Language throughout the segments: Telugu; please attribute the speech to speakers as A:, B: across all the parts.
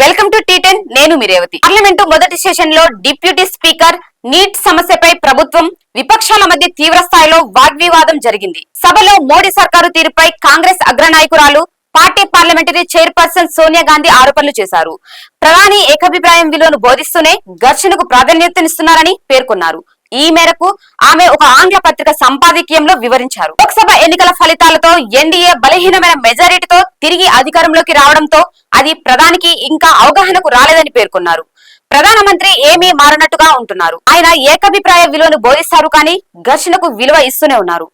A: వెల్కమ్ టు టీటెన్ నేను మీరేవతి పార్లమెంటు మొదటి సెషన్లో డిప్యూటీ స్పీకర్ నీట్ సమస్యపై ప్రభుత్వం విపక్షాల మధ్య తీవ్ర స్థాయిలో వాగ్వివాదం జరిగింది. సభలో మోడీ సర్కారు తీరుపై Congress అగ్రనాయకురాలు party parliamentary chairperson Sonia Gandhi ఆరోపణలు చేశారు. ప్రధాని ఏకాభిప్రాయం విలువను బోధిస్తూనే ఘర్షణకు ప్రాధాన్యతనిస్తున్నారని పేర్కొన్నారు. ఈ మేరకు ఆమె ఒక ఆంగ్ల పత్రిక సంపాదకీయంలో వివరించారు. లోక్సభ ఎన్నికల ఫలితాలతో ఎన్డీఏ బలహీనమైన మెజారిటీతో తిరిగి అధికారంలోకి రావడంతో అది ప్రధానికి ఇంకా అవగాహనకు రాలేదని పేర్కొన్నారు. ప్రధానమంత్రి ఏమీ మారనట్టుగా ఉంటున్నారు. ఆయన ఏకాభిప్రాయ విలువను బోధిస్తారు కానీ ఘర్షణకు విలువ ఇస్తూనే ఉన్నారు.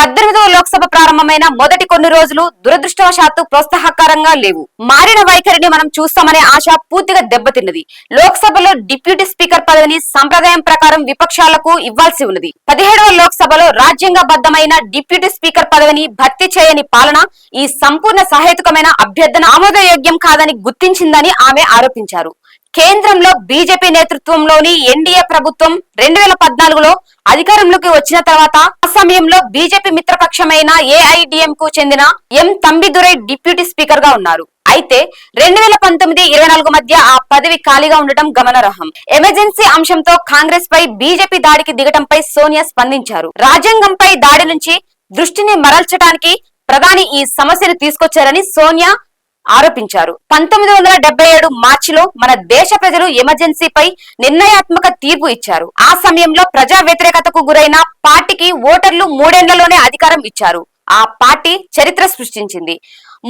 A: పద్దెనిమిదవ లోక్సభ ప్రారంభమైన మొదటి కొన్ని రోజులు దురదృష్టవశాత్తు ప్రోత్సాహకరంగా లేవు. మారిన వైఖరిని మనం చూస్తామనే ఆశ పూర్తిగా దెబ్బతిన్నది. లోక్సభలో డిప్యూటీ స్పీకర్ పదవిని సంప్రదాయం ప్రకారం విపక్షాలకు ఇవ్వాల్సి ఉన్నది. పదిహేడవ లోక్సభలో రాజ్యాంగబద్ధమైన డిప్యూటీ స్పీకర్ పదవిని భర్తీ చేయని పాలన ఈ సంపూర్ణ సహేతుకమైన అభ్యర్థన ఆమోదయోగ్యం కాదని గుర్తించిందని ఆమె ఆరోపించారు. కేంద్రంలో బీజేపీ నేతృత్వంలోని ఎన్డీఏ ప్రభుత్వం రెండు వేల పద్నాలుగులో అధికారంలోకి వచ్చిన తర్వాత ఆ సమయంలో బీజేపీ మిత్రపక్షమైన ఏఐడిఎం కు చెందిన ఎం తంబిదురై డిప్యూటీ స్పీకర్గా ఉన్నారు. అయితే రెండు వేల పంతొమ్మిది ఇరవై నాలుగు మధ్య ఆ పదవి ఖాళీగా ఉండటం గమనార్హం. ఎమర్జెన్సీ అంశంతో కాంగ్రెస్ పై బీజేపీ దాడికి దిగటంపై సోనియా స్పందించారు. రాజ్యాంగంపై దాడి నుంచి దృష్టిని మరల్చడానికి ప్రధాని ఈ సమస్యను తీసుకొచ్చారని సోనియా ఆరోపించారు. పంతొమ్మిది వందల డెబ్బై ఏడు మార్చిలో మన దేశ ప్రజలు ఎమర్జెన్సీపై నిర్ణయాత్మక తీర్పు ఇచ్చారు. ఆ సమయంలో ప్రజా వ్యతిరేకతకు గురైన పార్టీకి ఓటర్లు మూడేళ్ళలోనే అధికారం ఇచ్చారు. ఆ పార్టీ చరిత్ర సృష్టించింది.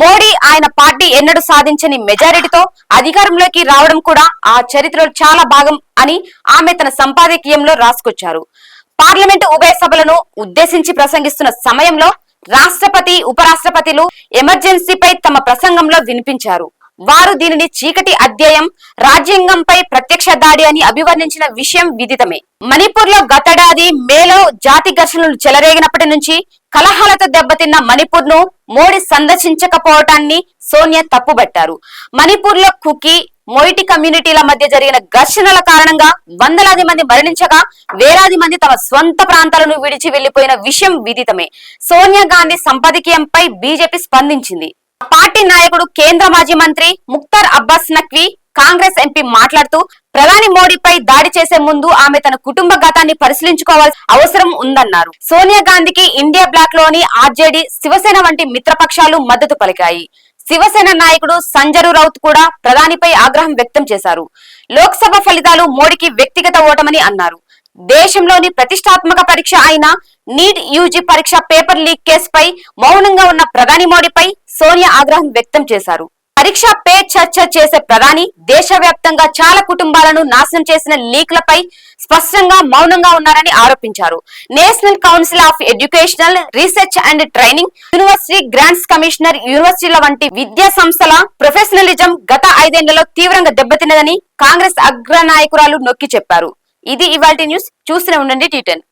A: మోడీ ఆయన పార్టీ ఎన్నడూ సాధించని మెజారిటీతో అధికారంలోకి రావడం కూడా ఆ చరిత్రలో చాలా భాగం అని ఆమె తన సంపాదకీయంలో రాసుకొచ్చారు. పార్లమెంటు ఉభయ సభలను ఉద్దేశించి ప్రసంగిస్తున్న సమయంలో రాష్ట్రపతి ఉపరాష్ట్రపతిలు ఎమర్జెన్సీపై తమ ప్రసంగంలో వినిపించారు. వారు దీనిని చీకటి అధ్యాయం రాజ్యాంగంపై ప్రత్యక్ష దాడి అని అభివర్ణించిన విషయం విదితమే. మణిపూర్లో గతేడాది మేలో జాతి ఘర్షణలు చెలరేగినప్పటి నుంచి కలహాలతో దెబ్బతిన్న మణిపూర్ను మోడీ సందర్శించకపోవటాన్ని సోనియా తప్పుబట్టారు. మణిపూర్లో కుకీ మొయిటి కమ్యూనిటీల మధ్య జరిగిన ఘర్షణల కారణంగా వందలాది మంది మరణించగా వేలాది మంది తమ స్వంత ప్రాంతాలను విడిచి వెళ్ళిపోయిన విషయం విదితమే. సోనియా గాంధీ సంపాదకీయంపై బీజేపీ స్పందించింది. పార్టీ నాయకుడు కేంద్ర మాజీ మంత్రి ముక్తార్ అబ్బాస్ నక్వీ కాంగ్రెస్ ఎంపీ మాట్లాడుతూ ప్రధాని మోడీపై దాడి చేసే ముందు ఆమె తన కుటుంబ గతాన్ని పరిశీలించుకోవాల్సిన అవసరం ఉందన్నారు. సోనియా గాంధీకి ఇండియా బ్లాక్లోని ఆర్జేడీ శివసేన వంటి మిత్రపక్షాలు మద్దతు పలికాయి. శివసేన నాయకుడు సంజరు రౌత్ కూడా ప్రధానిపై ఆగ్రహం వ్యక్తం చేశారు. లోక్సభ ఫలితాలు మోడీకి వ్యక్తిగత ఓటమని అన్నారు. దేశంలోని ప్రతిష్టాత్మక పరీక్ష అయిన నీట్ యూజీ పరీక్ష పేపర్ లీక్ కేసుపై మౌనంగా ఉన్న ప్రధాని మోడీపై సోనియా ఆగ్రహం వ్యక్తం చేశారు. పరీక్ష పే చర్చ చేసే ప్రధాని దేశవ్యాప్తంగా చాలా కుటుంబాలను నాశనం చేసిన లీక్లపై స్పష్టంగా మౌనంగా ఉన్నారని ఆరోపించారు. National council of educational research and training university grants commissioner యూనివర్సిటీల వంటి విద్యా సంస్థల ప్రొఫెషనలిజం గత ఐదేళ్ళలో తీవ్రంగా దెబ్బతిన్నదని కాంగ్రెస్ అగ్ర నాయకురాలు నొక్కి చెప్పారు. ఇది ఇవాల్టి న్యూస్. చూస్తూనే ఉండండి టీటెన్